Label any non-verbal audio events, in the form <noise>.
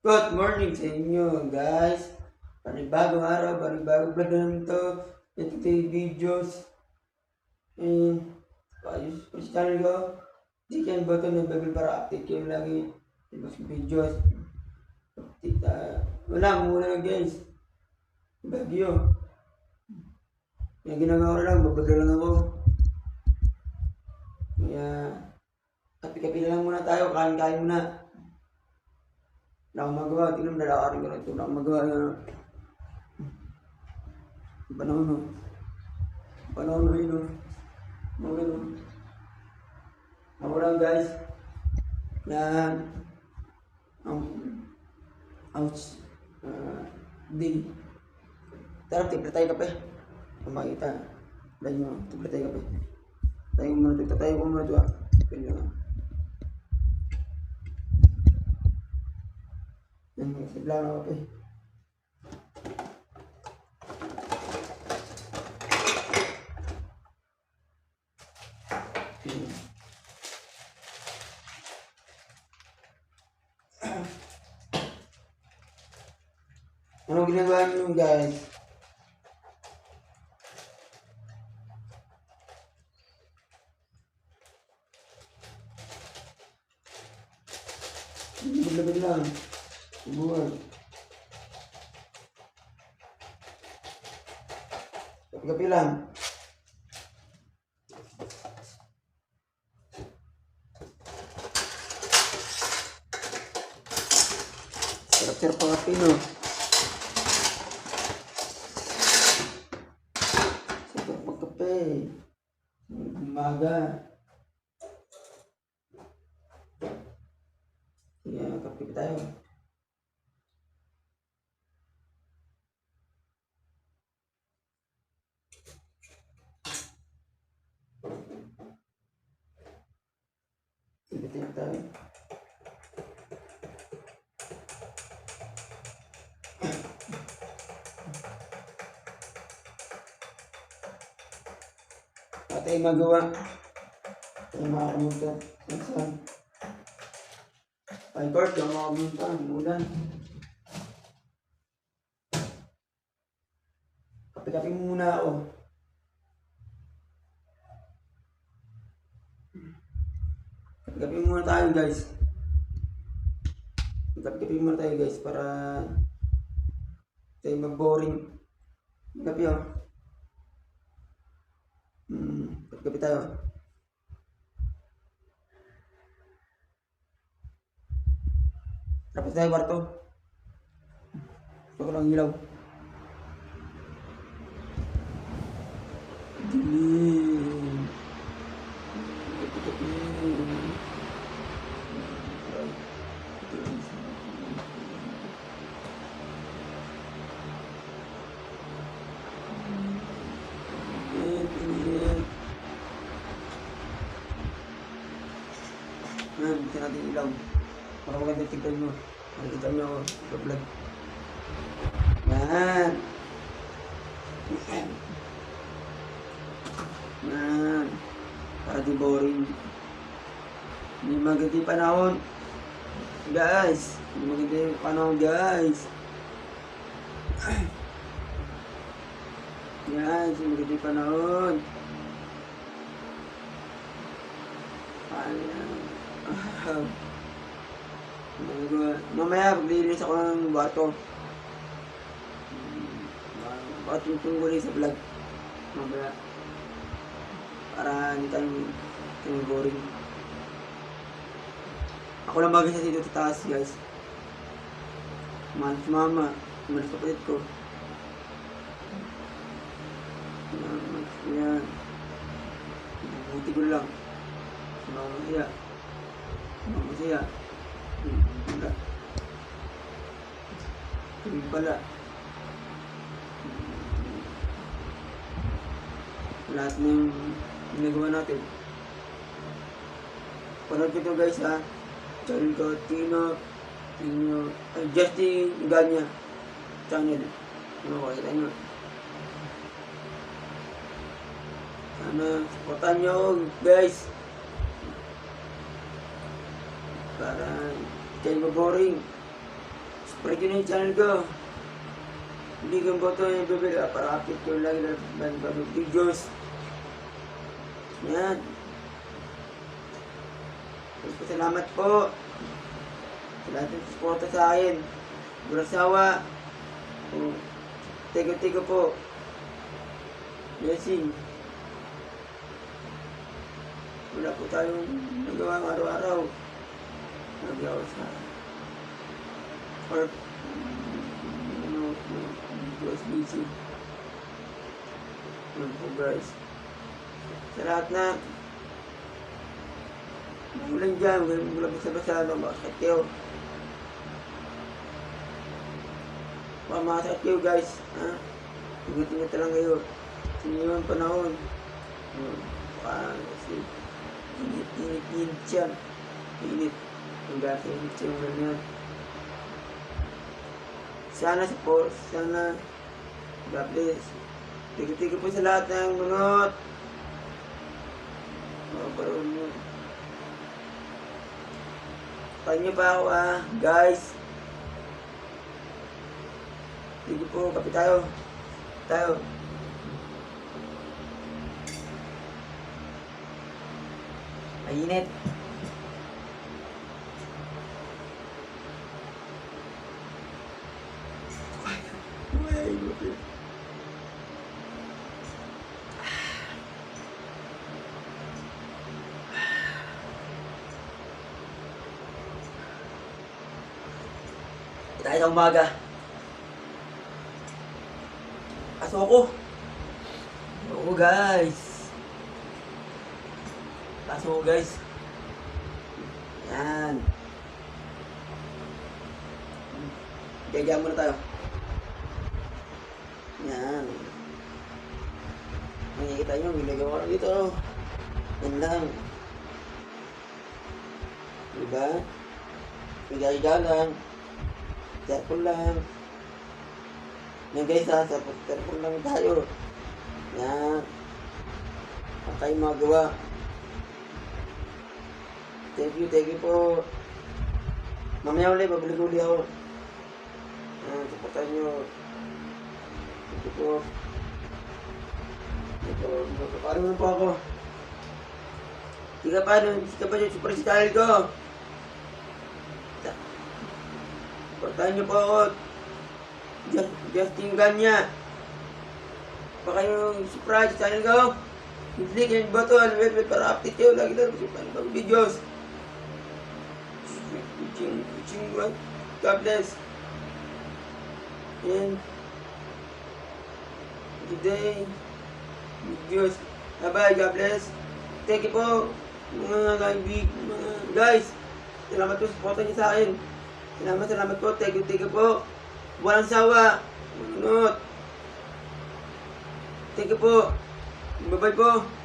Good morning sa inyo guys. Panibagong araw, panibagong vlog na namin to. Ito ito yung videos. And, ayos ko sa channel ko. Chicken button na bell para update kayo lagi. Ibas videos. Update, ah, wala, muna guys. Bagyo. Yung ginagawa lang, babagla lang ako. Kaya, kapi-kapi na lang muna tayo, kain-kain muna. Akong magawa. Tingnan mo, nalakarin ko na ito. Wala akong magawa. Panahon no. Panahon no yun no. Mga ganun. Ako lang guys. Yan. Ang ouch. Uh, din. Tara, tipla tayo kape. Kung makita. Dahil mo, tipla tayo kape. Tayo muna ito. Tayo muna ah. Pwede nga. Yan, tipla na kape. Anong ginagawa niyo guys? Labad lang. Buwan. Gabi lang. Sarap-sarap pa kape, no? Sarap pa kape. Umaga. Kaya kape pa tayo. Kape tayo. At ay magawa. Ay makakamunta. Saan? Ay, Kurt, yung makakamunta. Mulan. Kape-kape muna ako. Kape-kape muna tayo, guys. Kape-kape muna tayo, guys, para tayo mag-boring. Kape, oh. Hmm, kape tayo. Tapos tayo kwarto. Gusto ko lang ilaw. Dilim. Yan, bisa natin ilaw. Para maganda tignan nyo. Makikita nyo ako sa vlog. Yan. Yan. Para di boring. Hindi maganda yung panahon. Guys. Hindi maganda yung panahon guys. Yan. Hindi maganda yung panahon. Ayan. Magawa. <laughs> Mamaya, maglilinis ako ng bato. Bakit yung tungkulin sa vlog? Mamaya. Para hindi tayo tayo boring. Ako lang bagay sa dito sa taas, guys. Mahal si mama. Mahal kapatid ko. Yan. Buti ko lang. Mama siya. Mama siya. Wala. Hindi pala. Lahat ng ginagawa natin. Panood ko to guys ha. Channel ko, Tino, Tino, ay, Justin Ganya. Channel. Ano ko, kita nyo. Sana, supportan nyo guys. Para, kayo maboring. Nyo na yung channel ko. Hindi ko boto yung bibili para update ko lagi na bagong videos. Yan. Salamat po. Sa lahat ng suporta sa akin. Walang sawa. O, Tigo-tigo po. Blessing. Wala po tayong nagawa araw-araw. Nagawa sa or ano, was busy. Po guys. Sa lahat na Ulan dyan, wala basta-basta ano, bakit kayo? Pamasakit kayo guys, ha? Ingat-ingat lang kayo. Sino yung panahon? Parang kasi init, init, init yan. Init. Ang gasa init siya yung ganyan. Sana sa po, sana God bless. Tigo-tigo po sa lahat ng munot. Mga paroon mo. Kanya pa ako ah, guys. Sige po, kape tayo. Tayo. Mainit. Ay, grabe. Tayo sa umaga. Pasok ako. Oo guys. Pasok ako guys. Yan. Gagaya muna tayo. Yan. Makikita nyo, ginagawa ko dito. Yan lang. Diba? Gagaya lang. Careful lang. Yan guys ha, careful lang tayo. Yan. Ang tayo magawa. Thank you, thank you po. Mamaya ulit, babalik ulit ako. Yan, supportan nyo. You po. Ito, parang na po ako. Di ka pa, no? di ka pa yung super style ko. Supportan nyo po ako. Just, Justin Ganya. Pa kayong surprise channel ko. Click yung button. Wait, wait, para update kayo. Lagi na rin sa videos. Kuching, kuching? God bless. And today, videos. Bye-bye, God bless. Thank you po, mga live mga guys. Salamat po sa support niyo sa akin. Salamat, salamat po. Thank you, thank you po. Walang sawa. Manunot. Thank you po. Bye-bye po.